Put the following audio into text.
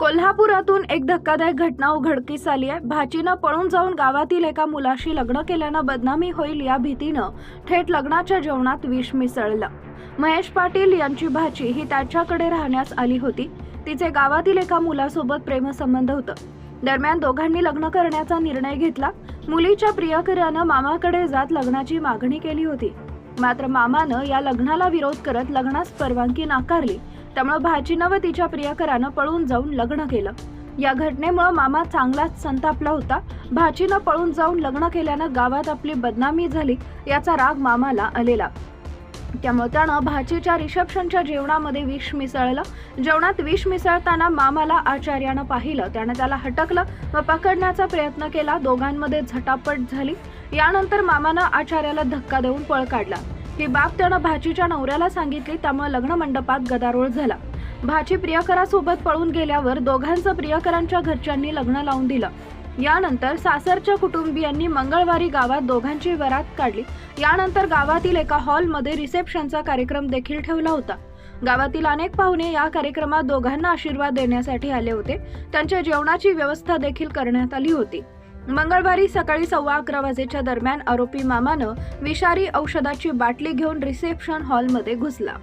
कोल्हापुरातून एक धक्कादायक घटना उघडकीस आली आहे. भाचीनं पळून जाऊन गावातील एका मुलाशी लग्न केल्यानं बदनामी होईल या भीतीनं थेट लग्नाच्या जेवणात विष मिसळलं. महेश पाटील यांची भाची ही त्याच्याकडे राहण्यास आली होती. तिचे गावातील एका मुलासोबत प्रेमसंबंध होतं. दरम्यान दोघांनी लग्न करण्याचा निर्णय घेतला. मुलीच्या प्रियकरानं मामाकडे जात लग्नाची मागणी केली होती. मात्र मामानं या लग्नाला विरोध करत लग्नास परवानगी नाकारली. त्यामुळे भाचीनं व तिच्या प्रियकरानं पळून जाऊन लग्न केलं. या घटनेमुळे मामा चांगलाच संतापला होता. भाचीनं पळून जाऊन लग्न केल्यानं गावात आपली बदनामी झाली याचा राग मामाला आलेला. त्यामुळे त्यानं भाचीच्या रिसेप्शनच्या जेवणामध्ये विष मिसळलं. जेवणात विष मिसळताना मामाला आचार्यानं पाहिलं. त्यानं त्याला हटकलं व पकडण्याचा प्रयत्न केला. दोघांमध्ये झटापट झाली. यानंतर मामानं आचार्याला धक्का देऊन पळ काढला. ही बाब त्यानं भाचीच्या नवऱ्याला सांगितली त्यामुळे लग्न मंडपात गदारोळ झाला. भाची प्रियकरासोबत पळून गेल्यावर दोघांचं प्रियकरांच्या घरच्यांनी लग्न लावून दिलं. यानंतर सासरच्या कुटुंबियांनी मंगळवारी गावात दोघांची वरात काढली. यानंतर गावातील एका हॉलमध्ये रिसेप्शनचा कार्यक्रम देखील ठेवला होता. गावातील अनेक पाहुणे या कार्यक्रमात दोघांना आशीर्वाद देण्यासाठी आले होते. त्यांच्या जेवणाची व्यवस्था देखील करण्यात आली होती. मंगळवारी सकाळी सव्वा अकरा वाजेच्या दरम्यान आरोपी मामानं विषारी औषधाची बाटली घेऊन रिसेप्शन हॉलमध्ये घुसला.